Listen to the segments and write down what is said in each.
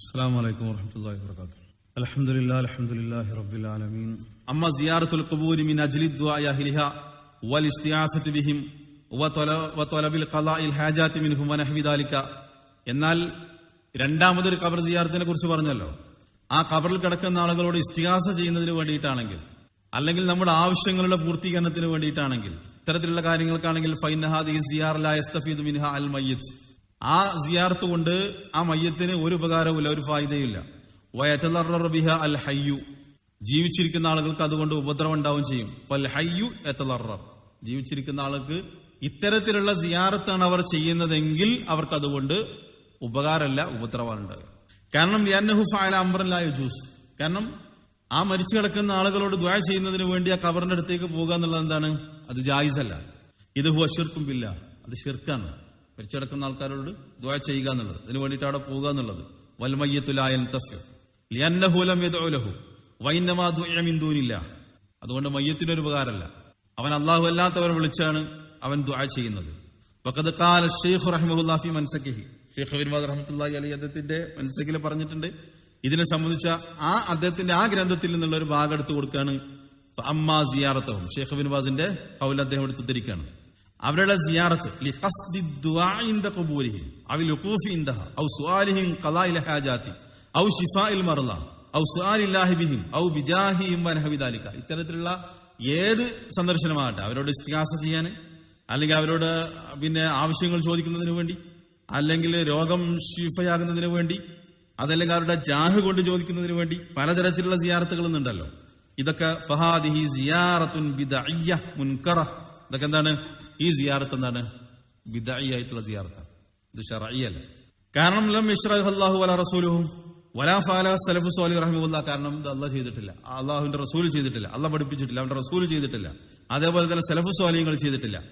അസ്സാം വലൈക്കും വർഹമുല്ലാ വാത്തു അലഹമുല്ലാ അലഹമുല്ലാഹി റബ്ബുലാലമീൻ അമ്മ സിയാറത്തുൽ ഖബൂരി മിൻ അജ്ലി ദുആയഹിലിഹ വൽ ഇസ്തിയാസത്തി ബിഹിം വതലബിൽ ഖലാഇൽ ഹാജാതി മിൻഹും വനഹ്വി ദാലിക എന്നാൽ രണ്ടാമതൊരു കബർ സിയാറത്തിനെ കുറിച്ച് പറഞ്ഞല്ലോ. ആ കബറിൽ കിടക്കുന്ന ആളുകളോട് ഇസ്തിഹാസ ചെയ്യുന്നതിന് വേണ്ടിയിട്ടാണെങ്കിൽ അല്ലെങ്കിൽ നമ്മുടെ ആവശ്യങ്ങളുടെ പൂർത്തീകരണത്തിന് വേണ്ടിയിട്ടാണെങ്കിൽ ഇത്തരത്തിലുള്ള കാര്യങ്ങൾക്കാണെങ്കിൽ ഫൈനഹാദി സിയാർ ലാ യസ്തഫീദ് മിൻഹ അൽ മയ്യിത്ത് ആ സിയാർത്ത് കൊണ്ട് ആ മയ്യത്തിന് ഒരു ഉപകാരവുമില്ല ഒരു ഫായിദയുമില്ല. വയറ്റലറബിഹ അൽ ഹയ്യു. ജീവിച്ചിരിക്കുന്ന ആളുകൾക്ക് അതുകൊണ്ട് ഉപദ്രവം ഉണ്ടാവും ചെയ്യും. ഫൽ ഹയ്യു എത്തലറ ജീവിച്ചിരിക്കുന്ന ആൾക്ക് ഇത്തരത്തിലുള്ള സിയാറത്താണ് അവർ ചെയ്യുന്നതെങ്കിൽ അവർക്ക് അതുകൊണ്ട് ഉപകാരമല്ല ഉപദ്രവമാണ് ഉണ്ടാകുക കാരണം ജൂസ് കാരണം ആ മരിച്ചു കിടക്കുന്ന ആളുകളോട് ദ്വാ ചെയ്യുന്നതിന് വേണ്ടി ആ കബറിന്റെ അടുത്തേക്ക് പോകുക എന്നുള്ളത് എന്താണ്? അത് ജായിസല്ല. ഇത് ഹുവ ഷിർക്കും അത് ഷിർക്കാണ് മരിച്ചു കിടക്കുന്ന ആൾക്കാരോട് ദ്വാ ചെയ്യുക എന്നുള്ളത്. അതിന് വേണ്ടിയിട്ട് അവിടെ പോവുക എന്നുള്ളത്. വൽമയ്യത്തുലായൻ ലിയന്നഹുലം മിൻ ദൂനില്ല. അതുകൊണ്ട് മയ്യത്തിനൊരു ഉപകാരമല്ല. അവൻ അള്ളാഹു അല്ലാത്തവരെ വിളിച്ചാണ് അവൻ ദ്വാ ചെയ്യുന്നത്. ഷെയ്ഖ് റഹ്മുല്ലാഫി ഫി മൻസകിഹി ഷെയ്ഖ് ബിൻ റഹ്മത്തുല്ലാഹി അലി അദ്ദേഹത്തിന്റെ മൻസകിൽ പറഞ്ഞിട്ടുണ്ട്. ഇതിനെ സംബന്ധിച്ച ആ അദ്ദേഹത്തിന്റെ ആ ഗ്രന്ഥത്തിൽ നിന്നുള്ള ഒരു ഭാഗം എടുത്തു കൊടുക്കുകയാണ്. അമ്മാ സിയാറത്തവും ഷെയ്ഖ് ബിൻ ബാസിന്റെ കൗൽ അദ്ദേഹം എടുത്തിരിക്കുകയാണ് അവരുടെ സിയാറത്ത് ഇത്തരത്തിലുള്ള ഏത് സന്ദർശനമാകട്ടെ അവരോട് ഇസ്തിഹാസ ചെയ്യാൻ അല്ലെങ്കിൽ അവരോട് പിന്നെ ആവശ്യങ്ങൾ ചോദിക്കുന്നതിന് വേണ്ടി അല്ലെങ്കിൽ രോഗം ഷിഫയാകുന്നതിന് വേണ്ടി അതല്ലെങ്കിൽ അവരുടെ ജാഹ് കൊണ്ട് ചോദിക്കുന്നതിന് വേണ്ടി പലതരത്തിലുള്ള സിയാറത്തുകൾ ഉണ്ടല്ലോ. ഇതൊക്കെ ഫഹാദിഹി സിയാറത്തുൻ ബിദഅയ്യ മുൻകറ. ഇതൊക്കെ എന്താണ്? ഈ സിയാറത്ത് എന്താണ്? വിദായിട്ടുള്ള സിയാറത്താണ്. ഇത് ഷറിയല്ല കാരണം ലം ഇഷ്റഹു വല റസൂലുഹു വലാ ഫാല സലഫു സോലി റഹ്മുല്ല കാരണം ഇത് അള്ളാഹ് ചെയ്തിട്ടില്ല. അള്ളാഹുവിന്റെ റസൂൽ ചെയ്തിട്ടില്ല. അള്ളാഹ് പഠിപ്പിച്ചിട്ടില്ല. അവന്റെ റസൂൽ ചെയ്തിട്ടില്ല. അതേപോലെ തന്നെ സലഫു സ്വാലിങ്ങൾ ചെയ്തിട്ടില്ല.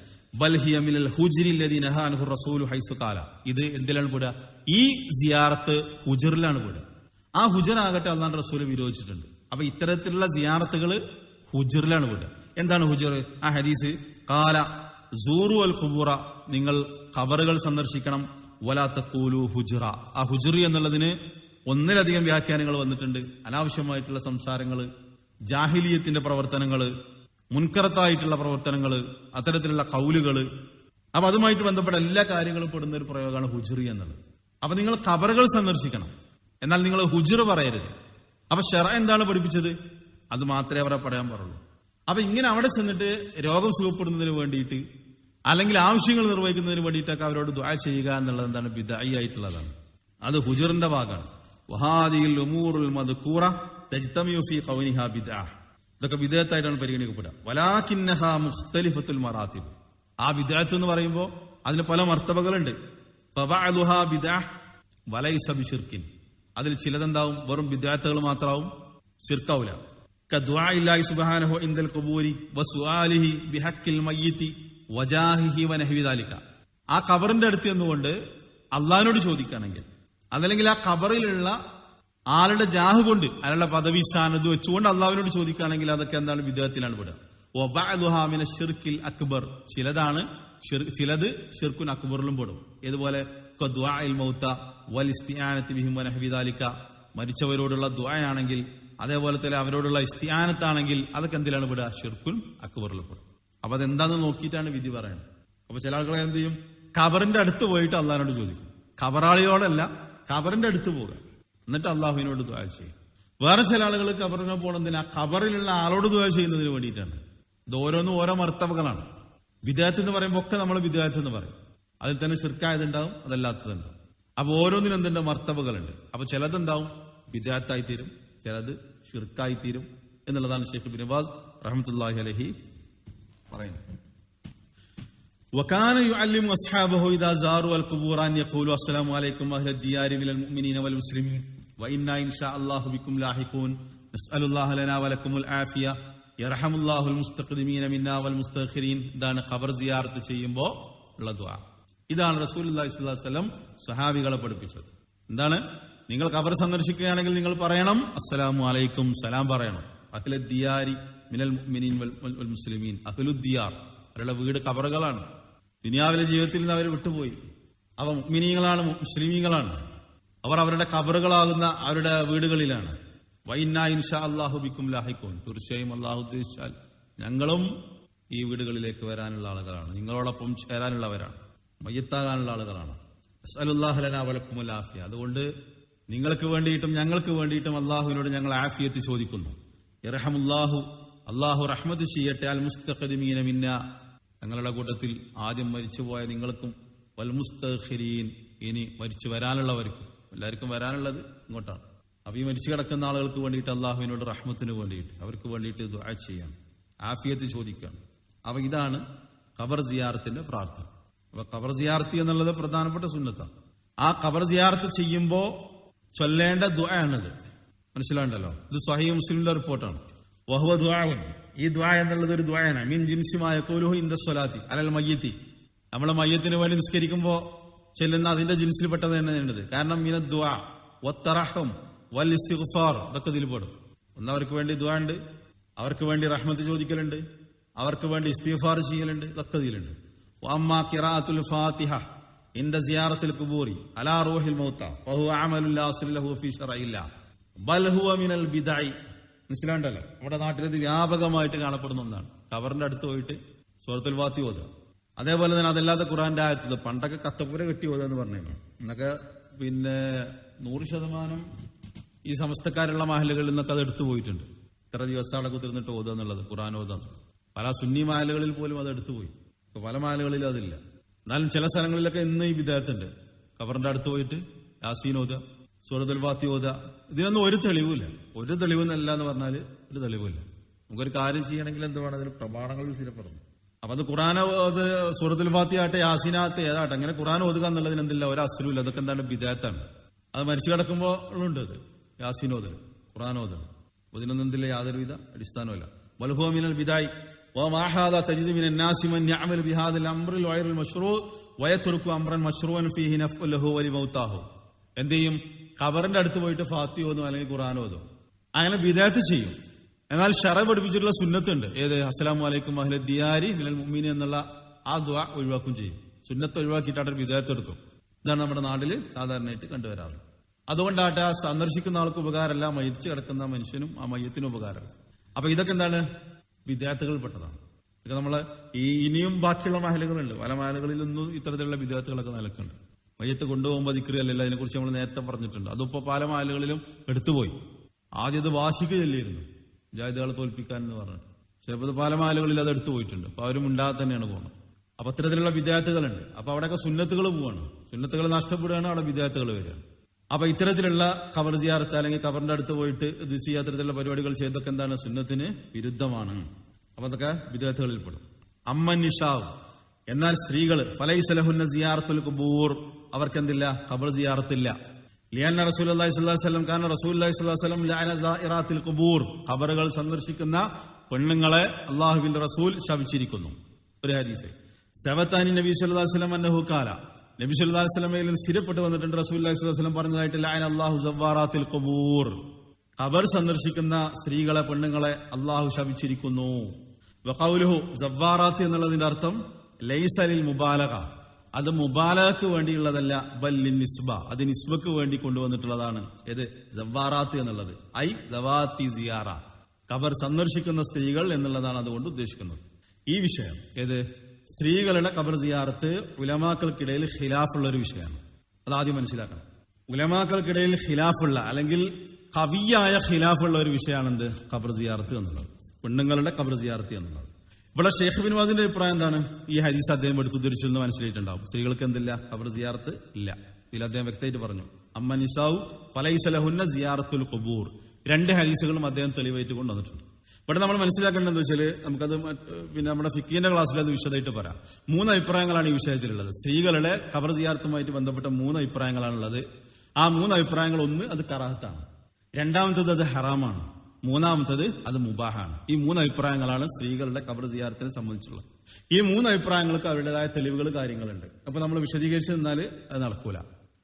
ഇത് എന്തിലാണ് പെടുക? ഈ സിയാറത്ത് ഹുജറിലാണ് പെടുക. ആ ഹുജറാകട്ടെ അള്ളാഹ് റസൂൽ വിരോധിച്ചിട്ടുണ്ട്. അപ്പൊ ഇത്തരത്തിലുള്ള സിയാറത്തുകൾ ഹുജറിലാണ് പെടുക. എന്താണ് ഹുജർ ആ ഹദീസ്. കാല സൂറു അൽ ഖുബൂറ നിങ്ങൾ ഖബറുകൾ സന്ദർശിക്കണം. വലാത്ത കൂലു ഹുജറ. ആ ഹുജറി എന്നുള്ളതിന് ഒന്നിലധികം വ്യാഖ്യാനങ്ങൾ വന്നിട്ടുണ്ട്. അനാവശ്യമായിട്ടുള്ള സംസാരങ്ങൾ ജാഹിലീയത്തിന്റെ പ്രവർത്തനങ്ങൾ മുൻകറത്തായിട്ടുള്ള പ്രവർത്തനങ്ങൾ അത്തരത്തിലുള്ള കൗലുകൾ അപ്പൊ അതുമായിട്ട് ബന്ധപ്പെട്ട എല്ലാ കാര്യങ്ങളും പെടുന്ന ഒരു പ്രയോഗമാണ് ഹുജറി എന്നുള്ളത്. അപ്പൊ നിങ്ങൾ കബറുകൾ സന്ദർശിക്കണം. എന്നാൽ നിങ്ങൾ ഹുജറ് പറയരുത്. അപ്പൊ ഷെറ എന്താണ് പഠിപ്പിച്ചത്? അത് മാത്രമേ അവരെ പറയാൻ പാടുള്ളൂ. അപ്പൊ ഇങ്ങനെ അവിടെ ചെന്നിട്ട് രോഗം സുഖപ്പെടുന്നതിന് വേണ്ടിയിട്ട് അല്ലെങ്കിൽ ആവശ്യങ്ങൾ നിർവഹിക്കുന്നതിന് വേണ്ടിയിട്ടൊക്കെ അവരോട് ദ്വാ ചെയ്യുക എന്നുള്ളത് എന്താണ് ബിദായി ആയിട്ടുള്ളതാണ്. അത് ഹുജറിന്റെ ഭാഗമാണ്. വഹാദിയിൽ ഉമൂറുൽ ഇതൊക്കെ വിദേഹത്തായിട്ടാണ് പരിഗണിക്കപ്പെടുക. മുഖ്തലിഫത്തുൽ മറാത്തിബ്. ആ വിദേഹത്ത് എന്ന് പറയുമ്പോൾ അതിന് പല മർത്തബകളുണ്ട്. അതിൽ ചിലതെന്താവും? വെറും വിദ്യാർത്ഥികൾ മാത്രമാവും ശിർക്കാവൂല. സുബ്ഹാനഹു വജാഹിഹി ദാലിക. ആ ഖബറിന്റെ അടുത്ത് നിന്നുകൊണ്ട് അള്ളഹാനോട് ചോദിക്കുകയാണെങ്കിൽ അതല്ലെങ്കിൽ ആ ഖബറിലുള്ള ആളുടെ ജാഹ് കൊണ്ട് അയാളുടെ പദവി സ്ഥാനത്ത് വെച്ചുകൊണ്ട് അള്ളാഹുവിനോട് ചോദിക്കുകയാണെങ്കിൽ അതൊക്കെ എന്താണ്? വിദേഹത്തിലാണ് വിടുക അക്ബർ. ചിലതാണ് ചിലത് ഷിർക്കുൻ അക്ബറിലും പെടും. ഇതുപോലെ മരിച്ചവരോടുള്ള ദ്വായാണെങ്കിൽ അതേപോലെ തന്നെ അവരോടുള്ള ഇസ്തിയാനത്താണെങ്കിൽ അതൊക്കെ എന്തിലാണ് വിടുക? ഷിർക്കുൻ അക്ബറിൽ പെടും അപ്പൊ അതെന്താന്ന് നോക്കിയിട്ടാണ് വിധി പറയുന്നത്. അപ്പൊ ചില ആളുകളെ എന്ത് ചെയ്യും? കബറിന്റെ അടുത്ത് പോയിട്ട് അള്ളാഹിനോട് ചോദിക്കും. കബറാളിയോടല്ല കബറിന്റെ അടുത്ത് പോകുക എന്നിട്ട് അള്ളാഹുവിനോട് ദ്വാ ചെയ്യും. വേറെ ചില ആളുകൾ ഖബറിനെ പോകണമെന്തിനാ കബറിലുള്ള ആളോട് ദ്വാ ചെയ്യുന്നതിന് വേണ്ടിയിട്ടാണ്. ഇത് ഓരോന്നും ഓരോ മർത്തവകളാണ്. വിദേഹത്ത് എന്ന് പറയുമ്പോൾ ഒക്കെ നമ്മൾ വിദേഹത്ത് എന്ന് പറയും. അതിൽ തന്നെ ശിർക്കായതുണ്ടാവും അതല്ലാത്തതുണ്ടാവും. അപ്പൊ ഓരോന്നിനും എന്തുണ്ട്? മർത്തവകളുണ്ട്. അപ്പൊ ചിലതെന്താവും? വിദേഹത്തായി തീരും. ചിലത് ഷിർക്കായി തീരും എന്നുള്ളതാണ് ഷെയ്ഖ് ബിൻ നവാസ് റഹമത്തുല്ലാഹി അലഹി പറയുന്നത് وكان يعلم أصحابه إذا زاروا القبور أن يقولوا السلام عليكم أهل الديار من المؤمنين والمسلمين وإنا إن شاء الله بكم لاحقون نسأل الله لنا ولكم العافية يرحم الله المستقدمين منا والمستأخرين ഇതാണ് ഖബർ സിയാറത്ത് ചെയ്യുമ്പോൾ ഉള്ള ദുആ ഇതാണ് റസൂൽ അള്ളാഹി സ്വലം സഹാബികളെ പഠിപ്പിച്ചത് എന്താണ് നിങ്ങൾ ഖബർ സന്ദർശിക്കുകയാണെങ്കിൽ നിങ്ങൾ പറയണം അസ്സലാമു അലൈക്കും സലാം പറയണം. അഖില ദിയാരി മിനൽ മുഅ്മിനീൻ വൽ മുസ്ലിമീൻ. അഖിലുദ്ദിയാർ അവരുടെ വീട് കബറുകളാണ് ദുനിയാവിലെ ജീവിതത്തിൽ നിന്ന് അവർ വിട്ടുപോയി. അവ മുഅ്മിനീങ്ങളാണ് മുസ്ലിമീങ്ങളാണ്. അവർ അവരുടെ കബറുകളാകുന്ന അവരുടെ വീടുകളിലാണ്. വൈന്നാ ഇൻഷാ അള്ളാഹു ബിക്കും ലാഹിക്കോൻ തീർച്ചയായും അള്ളാഹു ഉദ്ദേശിച്ചാൽ ഞങ്ങളും ഈ വീടുകളിലേക്ക് വരാനുള്ള ആളുകളാണ്. നിങ്ങളോടൊപ്പം ചേരാനുള്ളവരാണ്. മയ്യത്താകാനുള്ള ആളുകളാണ്. അസ്അലുല്ലാഹലന വലക്കുമുല്ലാഫിയ അതുകൊണ്ട് നിങ്ങൾക്ക് വേണ്ടിയിട്ടും ഞങ്ങൾക്ക് വേണ്ടിയിട്ടും അള്ളാഹുവിനോട് ഞങ്ങൾ ആഫിയത്ത് ചോദിക്കുന്നു. ഇറഹമുല്ലാഹു അള്ളാഹു റഹ്മത്ത് ചെയ്യട്ടെ അൽ മുസ്തഖദിമീന മിന്ന. ഞങ്ങളുടെ കൂട്ടത്തിൽ ആദ്യം മരിച്ചുപോയ നിങ്ങൾക്കും വൽ മുസ്തഖിരീൻ ഇനി മരിച്ചു വരാനുള്ളവർക്കും. എല്ലാവർക്കും വരാനുള്ളത് ഇങ്ങോട്ടാണ്. അപ്പൊ ഈ മരിച്ചു കിടക്കുന്ന ആളുകൾക്ക് വേണ്ടിയിട്ട് അള്ളാഹുവിനോട് റഹ്മത്തിന് വേണ്ടിയിട്ട് അവർക്ക് വേണ്ടിയിട്ട് ദുആ ചെയ്യാം. ആഫിയത്ത് ചോദിക്കുകയാണ്. അപ്പൊ ഇതാണ് ഖബർ സിയാറത്തിന്റെ പ്രാർത്ഥന. അപ്പൊ ഖബർ സിയാർത്തി എന്നുള്ളത് പ്രധാനപ്പെട്ട സുന്നത്താണ്. ആ ഖബർ സിയാർത്ത് ചെയ്യുമ്പോ ചൊല്ലേണ്ട ദുആണത് മനസ്സിലാണ്ടല്ലോ ഇത് സ്വഹീ മുസ്ലിമിന്റെ റിപ്പോർട്ടാണ്. വഹുവ ദ്വാവൻ ഈ ദ്വാ എന്നുള്ളത് ഒരു ദുആയാണ്. മീൻ ജിൻസിമായ കോലുഹു ഇന്ദ സ്വലാത്തി അലൽ മയ്യത്തി. നമ്മളെ മയ്യത്തിന് വേണ്ടി നിസ്കരിക്കുമ്പോ ചെല്ലുന്ന അതിന്റെ ജിൻസിൽപ്പെട്ടത് വേണ്ടത് കാരണം മീന ദ്വാ വത്തറഹം വൽ ഇസ്തിഗ്ഫാർ ഇതൊക്കെ ഇതിൽ പെടും. ഒന്ന് അവർക്ക് വേണ്ടി ദ്വാ ഉണ്ട് അവർക്ക് വേണ്ടി റഹ്മത്ത് ചോദിക്കലുണ്ട് അവർക്ക് വേണ്ടി ഇസ്തിഗ്ഫാർ ചെയ്യലുണ്ട് ഇതൊക്കെ ഇതിലുണ്ട്. അമ്മ കിറാത്തുൽ ഫാത്തിഹ റൂഹിൽ മൗത്ത മിനൽ മനസ്സിലാണ്ടല്ലോ നമ്മുടെ നാട്ടിൽ ഇത് വ്യാപകമായിട്ട് കാണപ്പെടുന്ന ഒന്നാണ്. കവറിന്റെ അടുത്ത് പോയിട്ട് സൂറത്തുൽ വാത്തി ഓതുക. അതേപോലെ തന്നെ അതല്ലാതെ ഖുറാന്റെ ആയത്തത് പണ്ടൊക്കെ കത്തപ്പുര കെട്ടി ഓതുക എന്ന് പറഞ്ഞു എന്നൊക്കെ പിന്നെ നൂറ് ശതമാനം ഈ സമസ്തക്കാരുള്ള മഹലുകളിൽ നിന്നൊക്കെ അത് എടുത്തു പോയിട്ടുണ്ട്. ഇത്ര ദിവസം അടക്കം തിരുന്നിട്ട് ഓതുക ഖുറാൻ ഓതുക പല സുന്നി മഹലുകളിൽ പോലും അത് എടുത്തു പോയി. പല മഹലുകളിലും അതില്ല. എന്നാലും ചില സ്ഥലങ്ങളിലൊക്കെ ഇന്ന് ഈ വിദേഹത്തുണ്ട്. കവറിന്റെ അടുത്ത് പോയിട്ട് യാസീൻ സൂറത്തുൽ ഫാത്തി ഓതുക. ഇതിനൊന്നും ഒരു തെളിവില്ല ഒരു തെളിവെന്നല്ല എന്ന് പറഞ്ഞാൽ ഒരു തെളിവില്ല നമുക്കൊരു കാര്യം ചെയ്യണമെങ്കിൽ എന്ത് വേണം? അതിന് പ്രമാണങ്ങൾ സ്ഥിരപ്പെടുന്നു അപ്പൊ അത് ഖുറാൻ അത് സൂറത്തുൽ ഫാത്തി ആട്ടെ യാസീനാത്തെ ഏതാട്ടെ അങ്ങനെ ഖുറാൻ ഓതുക എന്നുള്ളതിന് എന്തില്ല? ഒരു അസുലുമില്ല അതൊക്കെ എന്താണ്? വിദേഹത്താണ്. അത് മരിച്ചു കിടക്കുമ്പോൾ ഉണ്ട് അത് ഓതൽ അപ്പൊ ഇതിനൊന്നും എന്തില്ല? യാതൊരുവിധ അടിസ്ഥാനമല്ല ബൽഹോമിനൽ ബിദായി وما هذا تجد من الناس من يعمل بهذا الامر الغير المشروع ويترك امرا مشروعا فيه نفع له ولموتاه എന്ത് ചെയ്യും ഖബറിന്റെ അടുത്ത് പോയിട്ട് ഫാത്തി ഓതും അല്ലെങ്കിൽ ഖുറാൻ ഓതും അങ്ങനെ വിദേഹത്ത് ചെയ്യും എന്നാൽ ഷറ പഠിപ്പിച്ചിട്ടുള്ള സുന്നത്തുണ്ട് ഏത് അസ്സലാമു അലൈക്കും അഹ്ല ദിയാരി മിനൽ മുഅ്മിനി എന്നുള്ള ആ ദുആ ഒഴിവാക്കും ചെയ്യും സുന്നത്ത് ഒഴിവാക്കിയിട്ട് അവിടെ വിദേഹത്ത് എടുക്കും ഇതാണ് നമ്മുടെ നാട്ടിൽ സാധാരണയായിട്ട് കണ്ടുവരാറ് അതുകൊണ്ടാട്ടെ ആ സന്ദർശിക്കുന്ന ആൾക്ക് ഉപകാരമല്ല മരിച്ചു കിടക്കുന്ന മനുഷ്യനും ആ മയ്യത്തിനും ഉപകാരമല്ല അപ്പൊ ഇതൊക്കെ എന്താണ് വിദ്യാർത്ഥികൾപ്പെട്ടതാണ് ഇതൊക്കെ നമ്മൾ ഈ ഇനിയും ബാക്കിയുള്ള മഹലുകളുണ്ട്. പല മഹലുകളിലൊന്നും ഇത്തരത്തിലുള്ള വിദ്യാർത്ഥികളൊക്കെ നിലക്കുണ്ട് മയ്യത്ത് കൊണ്ടുപോകുമ്പോൾ ദിക്രിയല്ല അതിനെക്കുറിച്ച് നമ്മൾ നേരത്തെ പറഞ്ഞിട്ടുണ്ട്. അതിപ്പോ പല മഹലുകളിലും എടുത്തുപോയി. ആദ്യം അത് വാശിക്ക് ചെല്ലിയിരുന്നു. ജാതികളെ തോൽപ്പിക്കാൻ എന്ന് പറഞ്ഞു ഇപ്പൊ ഇത് പല മഹലുകളിൽ അത് എടുത്തു പോയിട്ടുണ്ട്. അപ്പൊ അവരും ഉണ്ടാകാതെ തന്നെയാണ് പോകുന്നത്. അപ്പൊ അത്തരത്തിലുള്ള വിദ്യാർത്ഥികളുണ്ട്. അപ്പൊ അവിടെയൊക്കെ സുന്നത്തുകൾ പോവാണ്. സുന്നത്തുകൾ നഷ്ടപ്പെടുകയാണ് അവിടെ വിദ്യാർത്ഥികൾ വരികയാണ്. അപ്പൊ ഇത്തരത്തിലുള്ള കവർ ചെയ്യാത്ത അല്ലെങ്കിൽ കവറിന്റെ അടുത്ത് പോയിട്ട് ഇത് ചെയ്യാത്തരത്തിലുള്ള പരിപാടികൾ ചെയ്തൊക്കെ എന്താണ്? സുന്നത്തിന് വിരുദ്ധമാണ്. അപ്പൊ അതൊക്കെ വിദ്യാർത്ഥികളിൽ പെടും. അമ്മ നിഷാവ്. എന്നാൽ സ്ത്രീകൾ ഫലൈസലഹുന്ന സിയാറത്തുൽ കുബൂർ അവർക്കെന്തില്ല? കബർ സിയാറത്തില്ല. ലിയാന റസൂൽ അള്ളാഹി വസല്ലം കാരണം റസൂൽ അള്ളാഹി കുബൂർ ഖബറുകൾ സന്ദർശിക്കുന്ന പെണ്ണുങ്ങളെ അള്ളാഹുവിന്റെ റസൂൽ ശവിച്ചിരിക്കുന്നു. ഒരു ഹദീസ്. സെവത്താനി നബി വസല്ലം അന്നഹു ഖാല നബി വസല്ലമയിൽ നിന്ന് സ്ഥിരപ്പെട്ട് വന്നിട്ടുണ്ട് അലൈഹി വസല്ലം പറഞ്ഞതായിട്ട് ലഅന അള്ളാഹു സവ്വാറാത്തിൽ കബൂർ ഖബർ സന്ദർശിക്കുന്ന സ്ത്രീകളെ പെണ്ണുങ്ങളെ അള്ളാഹു ശപിച്ചിരിക്കുന്നു. വഖൗലുഹു സവാറാത്ത് എന്നുള്ളതിന്റെ അർത്ഥം ലൈസലിൽ മുബാലക. അത് മുബാലകക്ക് വേണ്ടിയുള്ളതല്ല ബല്ലിൻ നിസ്ബ. അത് നിസ്ബക്ക് വേണ്ടി കൊണ്ടുവന്നിട്ടുള്ളതാണ്. ഏത്? ജവാറാത്ത് എന്നുള്ളത്. ഐ ദവാത്തി സിയാറ. ഖബർ സന്ദർശിക്കുന്ന സ്ത്രീകൾ എന്നുള്ളതാണ് അതുകൊണ്ട് ഉദ്ദേശിക്കുന്നത്. ഈ വിഷയം ഏത്? സ്ത്രീകളുടെ കബർ സിയാറത്ത് ഉലമാക്കൾക്കിടയിൽ ഖിലാഫുള്ള ഒരു വിഷയമാണ്. അത് ആദ്യം മനസ്സിലാക്കണം. ഉലമാക്കൾക്കിടയിൽ ഖിലാഫുള്ള അല്ലെങ്കിൽ കവിയായ ഖിലാഫുള്ള ഒരു വിഷയമാണ് എന്ത് ഖബർ സിയാറത്ത് എന്നുള്ളത്. പെണ്ണുങ്ങളുടെ കബർ സിയാറത്ത് എന്നുള്ളത്. ഇവിടെ ഷെയ്ഖ് ബിൻ വാദിന്റെ അഭിപ്രായം എന്താണ്? ഈ ഹദീസ് അദ്ദേഹം എടുത്തു തിരിച്ചു എന്ന് മനസ്സിലായിട്ടുണ്ടാവും. സ്ത്രീകൾക്ക് എന്തില്ല? കബർ സിയാറത്ത് ഇല്ല. ഇതിൽ അദ്ദേഹം വ്യക്തമായിട്ട് പറഞ്ഞു. അമ്മ നിസാവു ഫലൈസലഹുന്ന സിയാറത്തുൽ കബൂർ രണ്ട് ഹദീസുകളും അദ്ദേഹം തെളിവായിട്ട് കൊണ്ടുവന്നിട്ടുണ്ട്. ഇവിടെ നമ്മൾ മനസ്സിലാക്കേണ്ടത് എന്താ വെച്ചാൽ നമുക്കത് പിന്നെ നമ്മുടെ ഫിക്കിന്റെ ക്ലാസ്സിൽ അത് വിശദമായിട്ട് പറയാം. മൂന്ന് അഭിപ്രായങ്ങളാണ് ഈ വിഷയത്തിലുള്ളത്. സ്ത്രീകളുടെ കബർ സിയാറത്തുമായിട്ട് ബന്ധപ്പെട്ട മൂന്ന് അഭിപ്രായങ്ങളാണുള്ളത്. ആ മൂന്ന് അഭിപ്രായങ്ങൾ ഒന്ന് അത് കറാഹത്താണ്. രണ്ടാമത്തത് അത് ഹറാമാണ്. മൂന്നാമത്തത് അത് മുബാഹാണ്. ഈ മൂന്ന് അഭിപ്രായങ്ങളാണ് സ്ത്രീകളുടെ കബർ സിയാറത്തിനെ സംബന്ധിച്ചുള്ളത്. ഈ മൂന്ന് അഭിപ്രായങ്ങൾക്ക് അവരുടേതായ തെളിവുകൾ കാര്യങ്ങളുണ്ട്. അപ്പൊ നമ്മൾ വിശദീകരിച്ച് നിന്നാൽ അത് നടക്കൂല.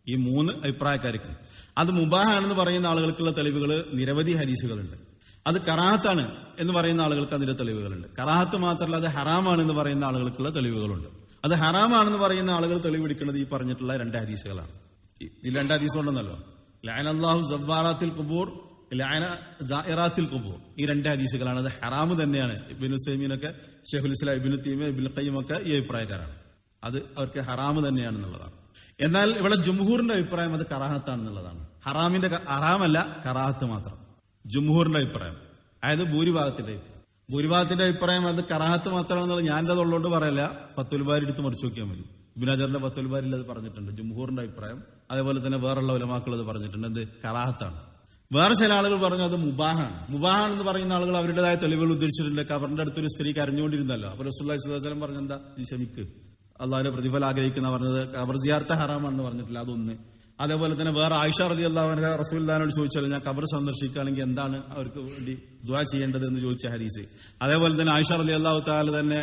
ഈ മൂന്ന് അഭിപ്രായക്കാർക്ക്. അത് മുബാഹാണെന്ന് പറയുന്ന ആളുകൾക്കുള്ള തെളിവുകൾ നിരവധി ഹദീസുകളുണ്ട്. അത് കറാഹത്താണ് എന്ന് പറയുന്ന ആളുകൾക്ക് അതിന്റെ തെളിവുകളുണ്ട്. കറാഹത്ത് മാത്രമല്ല അത് ഹറാമാണ് എന്ന് പറയുന്ന ആളുകൾക്കുള്ള തെളിവുകളുണ്ട്. അത് ഹറാമാണെന്ന് പറയുന്ന ആളുകൾ തെളിവെടുക്കുന്നത് ഈ പറഞ്ഞിട്ടുള്ള രണ്ട് ഹദീസുകളാണ്. ഇതിൽ രണ്ട് ഹദീസ് ഉണ്ടെന്നല്ലോ. ലഅന അല്ലാഹു ജബ്ബാറാത്തിൽ കുബൂർ ലഅന ദാഇറാത്തിൽ കുബൂർ ഈ രണ്ട് ഹദീസുകളാണ്. അത് ഹറാമ് തന്നെയാണ്. ഇബ്നു സൈമീനൊക്കെ ഷെഹുൽ ഇസ്ലാം ഇബ്നു തീമ ഖയ്യിം ഒക്കെ ഈ അഭിപ്രായക്കാരാണ്. അത് അവർക്ക് ഹറാമ് തന്നെയാണെന്നുള്ളതാണ്. എന്നാൽ ഇവിടെ ജംഹൂറിന്റെ അഭിപ്രായം അത് കറാഹത്താണെന്നുള്ളതാണ്. ഹറാമിന്റെ ഹറാമല്ല കറാഹത്ത് മാത്രം. ജംഹൂറിന്റെ അഭിപ്രായം. അതായത് ഭൂരിഭാഗത്തിന്റെ ഭൂരിഭാഗത്തിന്റെ അഭിപ്രായം അത് കറാഹത്ത് മാത്രമാണെന്നുള്ളത് ഞാൻ അത് ഉള്ളതുകൊണ്ട് പറയല്ല. പത്തുൽബാരി എടുത്ത് മറിച്ചു നോക്കിയാൽ മതി. ഇബിനാജറിന്റെ പത്തുൽബാരിൽ അത് പറഞ്ഞിട്ടുണ്ട്. ജുംഹൂറിന്റെ അഭിപ്രായം. അതേപോലെ തന്നെ വേറുള്ള ഉലമാക്കൾ അത് പറഞ്ഞിട്ടുണ്ട്. എന്ത്? കറാഹത്താണ്. വേറെ ചില ആളുകൾ പറഞ്ഞു അത് മുബാഹാണ്. മുബാഹാൻ എന്ന് പറയുന്ന ആളുകൾ അവരുടേതായ തെളിവുകൾ ഉദ്ധരിച്ചിട്ടുണ്ട്. കബറിന്റെ അടുത്തൊരു സ്ത്രീ കരഞ്ഞുകൊണ്ടിരുന്നല്ലോ. അപ്പൊ റസുല്ലാസ്ലം പറഞ്ഞെന്താ? ഈ ക്ഷമിക്ക്. അള്ളാഹിന്റെ പ്രതിഫലം ആഗ്രഹിക്കുന്ന പറഞ്ഞത് കബർ ജിയാർത്ത ഹറാമാണെന്ന് പറഞ്ഞിട്ടില്ല. അതൊന്ന്. അതേപോലെ തന്നെ വേറെ ആയിഷ റതി അള്ളാഹുന റസൂല്ലാനോട് ചോദിച്ചാലും ഞാൻ കബർ സന്ദർശിക്കുകയാണെങ്കിൽ എന്താണ് അവർക്ക് വേണ്ടി ദുആ ചെയ്യേണ്ടത് എന്ന് ചോദിച്ച ഹദീസ്. അതേപോലെ തന്നെ ആയിഷ റതി അള്ളാഹു താല തന്നെ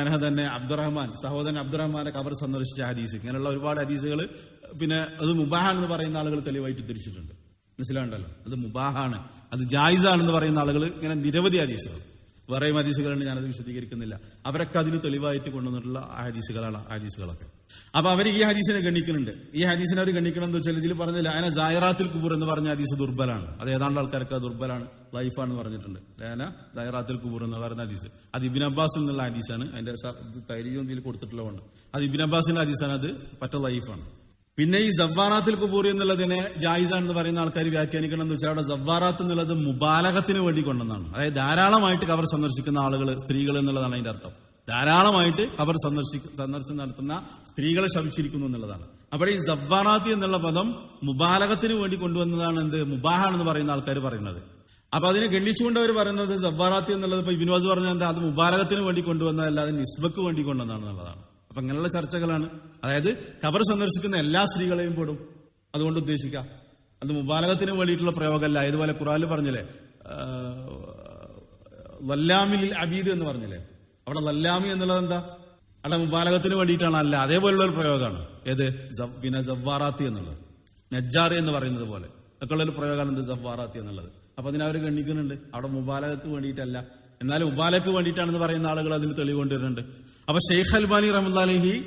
അനഹ തന്നെ അബ്ദുറഹ്മാൻ സഹോദരൻ അബ്ദുറഹ്മാനെ കബർ സന്ദർശിച്ച ഹദീസ്. ഇങ്ങനെയുള്ള ഒരുപാട് ഹദീസുകൾ പിന്നെ അത് മുബാഹാണെന്ന് പറയുന്ന ആളുകൾ തെളിവായിട്ട് തിരിച്ചിട്ടുണ്ട് മനസ്സിലാണ്ടല്ലോ അത് മുബാഹാണ്. അത് ജായിസാണെന്ന് പറയുന്ന ആളുകൾ ഇങ്ങനെ നിരവധി ഹദീസുകൾ. വേറെയും ഹദീസുകളുണ്ട് ഞാനത് വിശദീകരിക്കുന്നില്ല. അവരൊക്കെ അതിന് തെളിവായിട്ട് കൊണ്ടുവന്നിട്ടുള്ള ആ ഹദീസുകളാണ് ഹദീസുകളൊക്കെ. അപ്പൊ അവർ ഈ ഹദീസിനെ ഗണിക്കുന്നുണ്ട് ഈ ഹദീസിനെ അവർ ഗണിക്കണം എന്ന് വെച്ചാൽ ഇതിൽ പറഞ്ഞില്ല ലാന ജായറാത്തിൽ കുബൂർ എന്ന് പറഞ്ഞ ഹദീസ് ദുർബലാണ്. അത് ഏതാണ്ട് ആൾക്കാർക്ക് ദുർബലാണ് ലൈഫാണെന്ന് പറഞ്ഞിട്ടുണ്ട്. ലേന ജായറാത്തിൽ കുബൂർ എന്ന് പറഞ്ഞ ഹദീസ്. അത് ഇബിൻ അബ്ബാസ് എന്നുള്ള ഹദീസാണ്. അതിന്റെ തൈരിയും ഇതിൽ കൊടുത്തിട്ടുള്ളതുകൊണ്ട്. അത് ഇബിൻ അബ്ബാസിന്റെ ഹദീസാണ് അത് പറ്റ ലൈഫാണ് പിന്നെ ഈ ജവ്വാറാത്തിൽ കുബൂർ എന്നുള്ളതിനെ ജായിസാണെന്ന് പറയുന്ന ആൾക്കാർ വ്യാഖ്യാനിക്കണം എന്ന് വെച്ചാൽ അവിടെ ജവ്വാറാത്ത് എന്നുള്ളത് മുബാലകത്തിന് വേണ്ടി കൊണ്ടെന്നാണ് അതായത് ധാരാളമായിട്ട് കവർ സന്ദർശിക്കുന്ന ആളുകൾ സ്ത്രീകൾ എന്നുള്ളതാണ് അതിന്റെ അർത്ഥം. ധാരാളമായിട്ട് അവർ സന്ദർശിക്ക സന്ദർശനം നടത്തുന്ന സ്ത്രീകളെ ശമിച്ചിരിക്കുന്നു എന്നുള്ളതാണ്. അവിടെ ഈ ജവ്വാറാത്തി എന്നുള്ള പദം മുബാലകത്തിന് വേണ്ടി കൊണ്ടുവന്നതാണ് എന്ത്? എന്ന് പറയുന്ന ആൾക്കാർ പറയുന്നത്. അപ്പൊ അതിനെ ഖണ്ഡിച്ചുകൊണ്ട് അവർ പറയുന്നത് ജബ്ബാറാത്തി എന്നുള്ളത് ഇപ്പൊ ഇബിൻവാസ് പറഞ്ഞ എന്താ? അത് മുബാലകത്തിന് വേണ്ടി കൊണ്ടുവന്നതല്ല കൊണ്ടുവന്നതല്ലാതെ നിസ്ബക്ക് വേണ്ടി കൊണ്ടുവന്നതാണെന്നുള്ളതാണ് അപ്പൊ അങ്ങനെയുള്ള ചർച്ചകളാണ്. അതായത് കബർ സന്ദർശിക്കുന്ന എല്ലാ സ്ത്രീകളെയും പെടും. അതുകൊണ്ട് ഉദ്ദേശിക്കാം. അത് മുബാലകത്തിന് വേണ്ടിയിട്ടുള്ള പ്രയോഗമല്ല. ഇതുപോലെ ഖുറാനിൽ പറഞ്ഞില്ലേ? വല്ലാമിൽ അബീദ് എന്ന് പറഞ്ഞില്ലേ? അവിടെ ലല്ലാമി എന്നുള്ളത് എന്താ? അവിടെ മുബാലകത്തിന് വേണ്ടിയിട്ടാണ് അല്ല അതേപോലുള്ള ഒരു പ്രയോഗമാണ്. ഏത്? പിന്നെ ജവ്വാറാത്തി എന്നുള്ളത്. നജ്ജാറി എന്ന് പറയുന്നത് പോലെ. ഒക്കെയുള്ള ഒരു പ്രയോഗമാണ് എന്ത്? ജവ്വാറാത്തി എന്നുള്ളത്. അപ്പൊ അതിനെ അവർ ഗണ്ണിക്കുന്നുണ്ട്. അവിടെ മുബാലകക്ക് വേണ്ടിയിട്ടല്ല. എന്നാൽ മുബാലക്ക് വേണ്ടിയിട്ടാണെന്ന് പറയുന്ന ആളുകൾ അതിന് തെളിവ് കൊണ്ടുവരുന്നുണ്ട്. അപ്പൊ ഷെയ്ഖ് അൽബാനി റഹ്മദാലഹി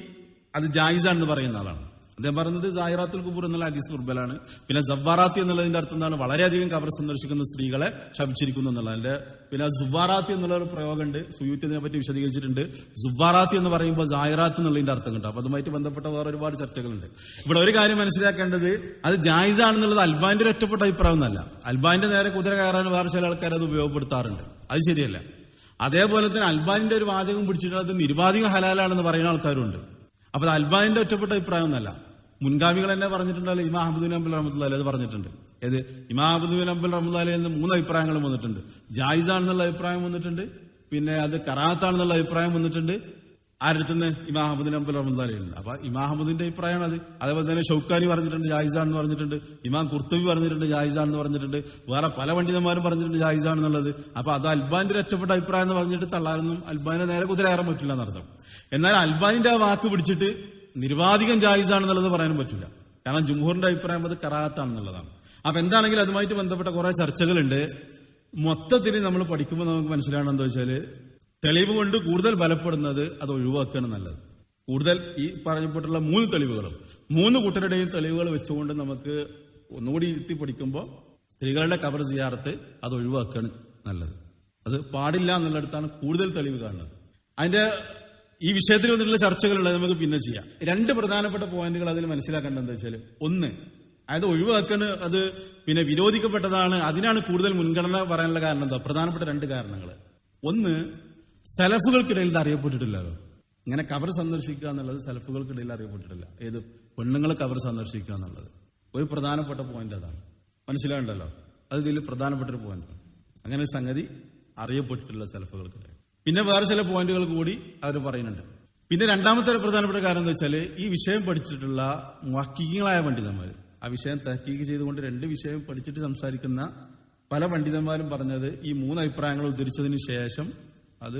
അത് ജായിസാണെന്ന് പറയുന്ന ആളാണ്. അദ്ദേഹം പറയുന്നത് ജാഹിറാത്തുൽ കുബൂർ എന്നുള്ള ഹദീസ് ദുർബലാണ്. പിന്നെ ജവ്വാറാത്തി എന്നുള്ളതിന്റെ അർത്ഥം എന്താണ്? വളരെയധികം കബർ സന്ദർശിക്കുന്ന സ്ത്രീകളെ ശപിച്ചിരിക്കുന്നു എന്നുള്ളത് അതിന്റെ പിന്നെ സുബാറാത്തി എന്നുള്ള ഒരു പ്രയോഗമുണ്ട്. സുയൂത്തി ഇതിനെ പറ്റി വിശദീകരിച്ചിട്ടുണ്ട്. സുബാറാത്തി എന്ന് പറയുമ്പോൾ ജാഹിറാത്ത് എന്നുള്ളതിന്റെ അർത്ഥം കിട്ടും അപ്പൊ അതുമായിട്ട് ബന്ധപ്പെട്ട വേറെ ഒരുപാട് ചർച്ചകളുണ്ട്. ഇവിടെ ഒരു കാര്യം മനസ്സിലാക്കേണ്ടത് അത് ജായിസാണെന്നുള്ളത് അൽബാന്റെ ഒരു ഒറ്റപ്പെട്ട അഭിപ്രായം ഒന്നല്ല അൽബാന്റെ നേരെ കുതിര കയറാൻ വേറെ ചില ആൾക്കാർ അത് ഉപയോഗപ്പെടുത്താറുണ്ട്. അത് ശരിയല്ല. അതേപോലെ തന്നെ അൽബാനിന്റെ ഒരു വാചകം പിടിച്ചിട്ട് അത് നിരുപാധികം ഹലാലാണെന്ന് പറയുന്ന ആൾക്കാരുണ്ട്. അപ്പൊ അത് അൽബാനിന്റെ ഒറ്റപ്പെട്ട അഭിപ്രായം ഒന്നല്ല മുൻഗാമികൾ തന്നെ പറഞ്ഞിട്ടുണ്ടല്ലോ ഇമാ അഹമ്മദ് അബ്ബുൽ റഹ്മത്തുല്ലാലി അത് പറഞ്ഞിട്ടുണ്ട്. ഏത്? ഇമാ അഹമ്മദ് അബ്ബുൽ റഹ്മത്തുല്ലാലി എന്ന് മൂന്ന് അഭിപ്രായങ്ങളും വന്നിട്ടുണ്ട്. ജായിസാണെന്നുള്ള അഭിപ്രായം വന്നിട്ടുണ്ട്. പിന്നെ അത് കറാത്താണെന്നുള്ള അഭിപ്രായം വന്നിട്ടുണ്ട്. ആരുടെ ഇമാ അഹമ്മദ് അബ്ദുൽ ഉണ്ട് അപ്പൊ ഇമാ അഹമ്മദിന്റെ അഭിപ്രായമാണ് അത്. അതേപോലെ തന്നെ ഷൗക്കാനി പറഞ്ഞിട്ടുണ്ട് ജായിസാണെന്ന് പറഞ്ഞിട്ടുണ്ട്. ഇമാം കുർത്തബി പറഞ്ഞിട്ടുണ്ട് ജായിസാണെന്ന് പറഞ്ഞിട്ടുണ്ട്. വേറെ പല പണ്ഡിതന്മാരും പറഞ്ഞിട്ടുണ്ട് ജായിസാണെന്നുള്ളത്. അപ്പൊ അത് അൽബാന്റെ ഒറ്റപ്പെട്ട അഭിപ്രായം എന്ന് പറഞ്ഞിട്ട് തള്ളാനൊന്നും അൽബാനെ നേരെ കുതിരയാറാൻ പറ്റില്ല എന്നർത്ഥം. എന്നാൽ അൽബാനിന്റെ ആ വാക്ക് പിടിച്ചിട്ട് നിരുപാധികം ജായിസാണെന്നുള്ളത് പറയാനും പറ്റില്ല കാരണം ജുംഹൂറിന്റെ അഭിപ്രായം അത് കറാത്താണെന്നുള്ളതാണ്. അപ്പൊ എന്താണെങ്കിലും അതുമായിട്ട് ബന്ധപ്പെട്ട കുറെ ചർച്ചകളുണ്ട്. മൊത്തത്തിൽ നമ്മൾ പഠിക്കുമ്പോൾ നമുക്ക് മനസ്സിലാണെന്ന് വെച്ചാൽ തെളിവ് കൊണ്ട് കൂടുതൽ ബലപ്പെടുന്നത് അത് ഒഴിവാക്കുകയാണ് നല്ലത്. കൂടുതൽ ഈ പറഞ്ഞപ്പെട്ടുള്ള മൂന്ന് തെളിവുകളും. മൂന്ന് കൂട്ടരുടെയും തെളിവുകൾ വെച്ചുകൊണ്ട് നമുക്ക് ഒന്നുകൂടി ഇരുത്തി പഠിക്കുമ്പോൾ സ്ത്രീകളുടെ കബർ ചെയ്യാറത്ത് അത് ഒഴിവാക്കുകയാണ് നല്ലത്. അത് പാടില്ല എന്നുള്ളിടത്താണ് കൂടുതൽ തെളിവ് കാണുന്നത്. അതിന്റെ ഈ വിഷയത്തിൽ വന്നിട്ടുള്ള ചർച്ചകളുള്ളത് നമുക്ക് പിന്നെ ചെയ്യാം. രണ്ട് പ്രധാനപ്പെട്ട പോയിന്റുകൾ അതിൽ മനസ്സിലാക്കേണ്ടത് എന്താ വെച്ചാൽ ഒന്ന് അതായത് ഒഴിവാക്കണ് അത് പിന്നെ വിരോധിക്കപ്പെട്ടതാണ് അതിനാണ് കൂടുതൽ മുൻഗണന പറയാനുള്ള കാരണം എന്താ? പ്രധാനപ്പെട്ട രണ്ട് കാരണങ്ങൾ ഒന്ന് സെലഫുകൾക്കിടയിൽ ഇത് അറിയപ്പെട്ടിട്ടില്ലല്ലോ. ഇങ്ങനെ കവർ സന്ദർശിക്കുക എന്നുള്ളത് സെലഫുകൾക്കിടയിൽ അറിയപ്പെട്ടിട്ടില്ല. ഏത് പെണ്ണുങ്ങൾ കവർ സന്ദർശിക്കുക എന്നുള്ളത്. ഒരു പ്രധാനപ്പെട്ട പോയിന്റ് അതാണ്. മനസ്സിലാകണ്ടല്ലോ? അത് ഇതിൽ പ്രധാനപ്പെട്ട ഒരു പോയിന്റ് അങ്ങനെ ഒരു സംഗതി അറിയപ്പെട്ടിട്ടുള്ള സലഫുകൾക്കിടയിൽ. പിന്നെ വേറെ ചില പോയിന്റുകൾ കൂടി അവർ പറയുന്നുണ്ട്. പിന്നെ രണ്ടാമത്തെ ഒരു പ്രധാനപ്പെട്ട കാര്യം എന്താ വെച്ചാൽ ഈ വിഷയം പഠിച്ചിട്ടുള്ള മുഹക്കിങ്ങളായ പണ്ഡിതന്മാർ ആ വിഷയം തഹക്കീക്ക് ചെയ്തുകൊണ്ട് രണ്ട് വിഷയം പഠിച്ചിട്ട് സംസാരിക്കുന്ന പല പണ്ഡിതന്മാരും പറഞ്ഞത് ഈ മൂന്ന് അഭിപ്രായങ്ങൾ ഉദ്ധരിച്ചതിന് ശേഷം അത്